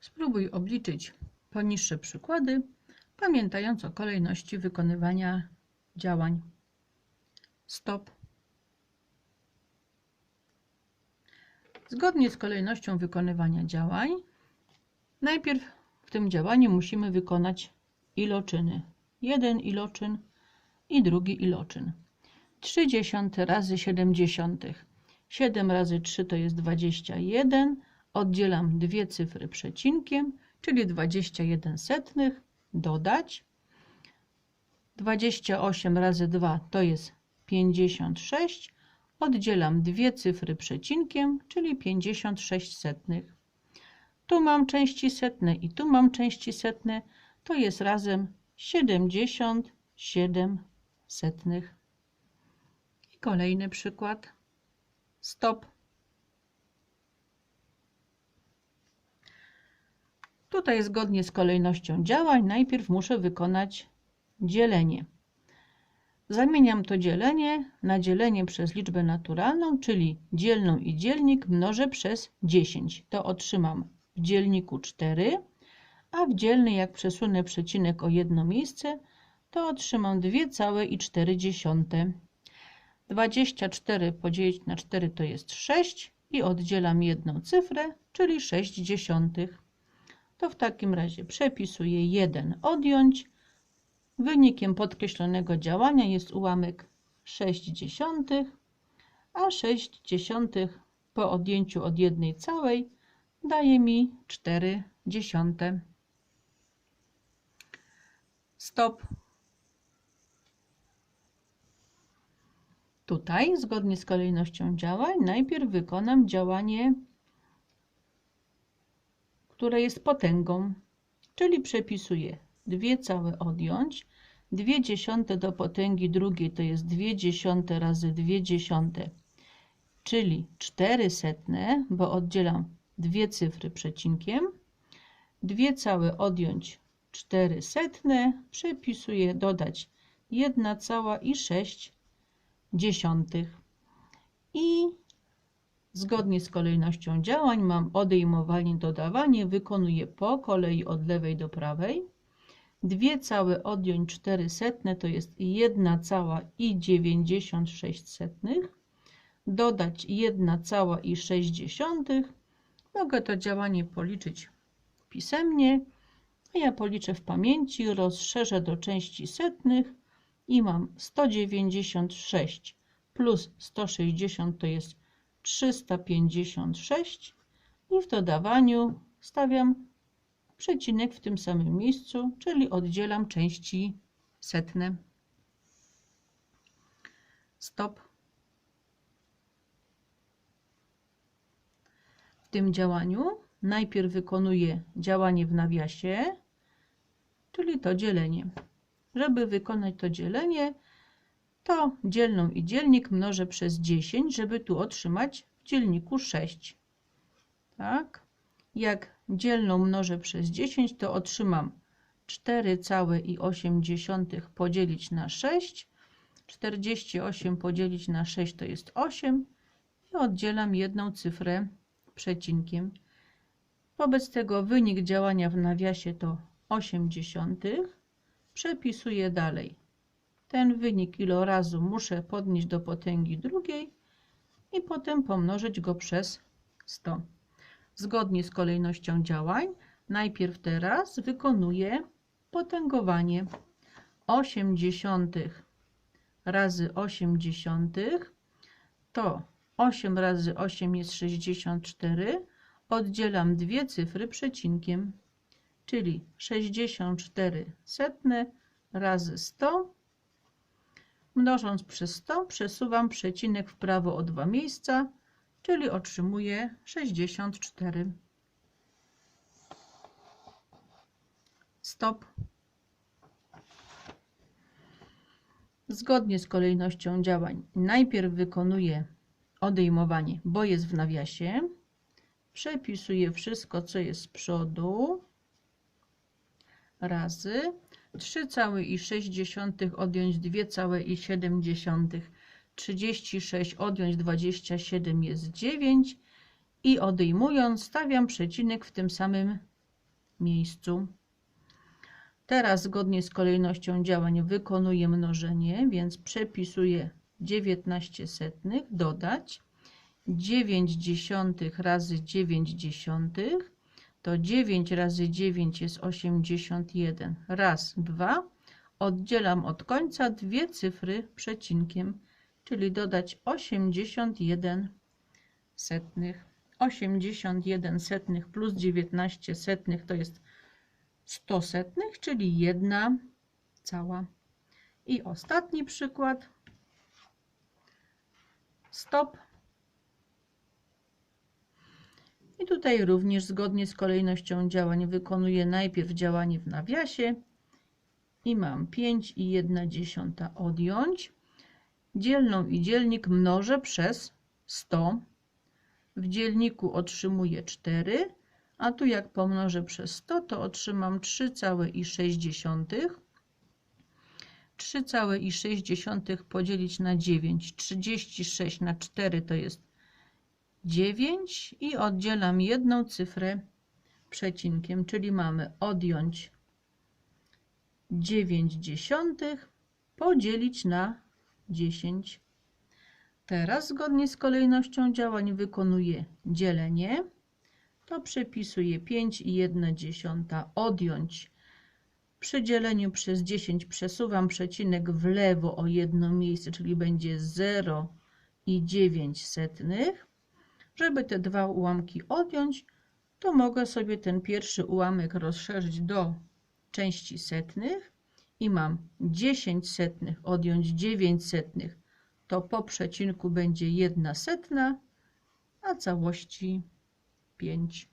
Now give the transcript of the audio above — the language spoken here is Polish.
Spróbuj obliczyć poniższe przykłady, pamiętając o kolejności wykonywania działań. Stop. Zgodnie z kolejnością wykonywania działań, najpierw w tym działaniu musimy wykonać iloczyny. Jeden iloczyn i drugi iloczyn. 3 dziesiąte razy 7 dziesiątych. 7 razy 3 to jest 21. Oddzielam dwie cyfry przecinkiem, czyli 21 setnych. Dodać. 28 razy 2 to jest 56. Oddzielam dwie cyfry przecinkiem, czyli 56 setnych. Tu mam części setne i tu mam części setne. To jest razem 77 setnych. I kolejny przykład. Stop. Tutaj zgodnie z kolejnością działań najpierw muszę wykonać dzielenie. Zamieniam to dzielenie na dzielenie przez liczbę naturalną, czyli dzielną i dzielnik mnożę przez 10. To otrzymam w dzielniku 4, a w dzielny jak przesunę przecinek o jedno miejsce, to otrzymam 2,4. 24 podzielić na 4 to jest 6 i oddzielam jedną cyfrę, czyli 6 dziesiątych. To w takim razie przepisuję 1 odjąć. Wynikiem podkreślonego działania jest ułamek 6 dziesiątych, a 6 dziesiątych po odjęciu od jednej całej daje mi 4 dziesiąte. Stop. Tutaj, zgodnie z kolejnością działań, najpierw wykonam działanie, które jest potęgą, czyli przepisuję 2 całe odjąć, 2 dziesiąte do potęgi drugiej to jest 2 dziesiąte razy 2 dziesiąte, czyli 4 setne, bo oddzielam dwie cyfry przecinkiem, 2 całe odjąć 4 setne, przepisuję dodać 1 cała i 6 dziesiątych. I zgodnie z kolejnością działań mam odejmowanie, dodawanie, wykonuję po kolei od lewej do prawej. 2 całe odjąć 4 setne to jest 1 cała i 96 setnych. Dodać 1 cała i 6 dziesiątych. Mogę to działanie policzyć pisemnie, a ja policzę w pamięci, rozszerzę do części setnych i mam 196 plus 160 to jest 356 i w dodawaniu stawiam przecinek w tym samym miejscu, czyli oddzielam części setne. Stop. W tym działaniu najpierw wykonuję działanie w nawiasie, czyli to dzielenie. Żeby wykonać to dzielenie, to dzielną i dzielnik mnożę przez 10, żeby tu otrzymać w dzielniku 6. Tak? Jak dzielną mnożę przez 10, to otrzymam 4,8 podzielić na 6. 48 podzielić na 6 to jest 8 i oddzielam jedną cyfrę przecinkiem. Wobec tego wynik działania w nawiasie to 8 dziesiątych. Przepisuję dalej. Ten wynik ilorazu muszę podnieść do potęgi drugiej i potem pomnożyć go przez 100. Zgodnie z kolejnością działań, najpierw teraz wykonuję potęgowanie 8 dziesiątych razy 8 dziesiątych to 8 razy 8 jest 64. Oddzielam dwie cyfry przecinkiem czyli 64 setne razy 100. Mnożąc przez 100 przesuwam przecinek w prawo o dwa miejsca, czyli otrzymuję 64. Stop. Zgodnie z kolejnością działań najpierw wykonuję odejmowanie, bo jest w nawiasie. Przepisuję wszystko, co jest z przodu razy 3,6 odjąć 2,7 36 odjąć 27 jest 9 i odejmując stawiam przecinek w tym samym miejscu. Teraz zgodnie z kolejnością działań wykonuję mnożenie, więc przepisuję 19 setnych, dodać 9 dziesiątych razy 9 dziesiątych, to 9 razy 9 jest 81. Raz, dwa. Oddzielam od końca dwie cyfry przecinkiem, czyli dodać 81 setnych. 81 setnych plus 19 setnych to jest 100 setnych, czyli jedna cała. I ostatni przykład. Stop. I tutaj również zgodnie z kolejnością działań wykonuję najpierw działanie w nawiasie i mam 5 i 1 dziesiąta odjąć. Dzielną i dzielnik mnożę przez 100. W dzielniku otrzymuję 4, a tu jak pomnożę przez 100, to otrzymam 3,6. 3,6 podzielić na 9. 36 na 4 to jest 9 i oddzielam jedną cyfrę przecinkiem, czyli mamy odjąć 9 dziesiątych, podzielić na 10. Teraz zgodnie z kolejnością działań wykonuję dzielenie. To przepisuję 5 i 1 dziesiąta, odjąć. Przy dzieleniu przez 10 przesuwam przecinek w lewo o jedno miejsce, czyli będzie 0 i 9 setnych. Żeby te dwa ułamki odjąć, to mogę sobie ten pierwszy ułamek rozszerzyć do części setnych i mam 10 setnych odjąć 9 setnych, to po przecinku będzie 1 setna, a całości 5.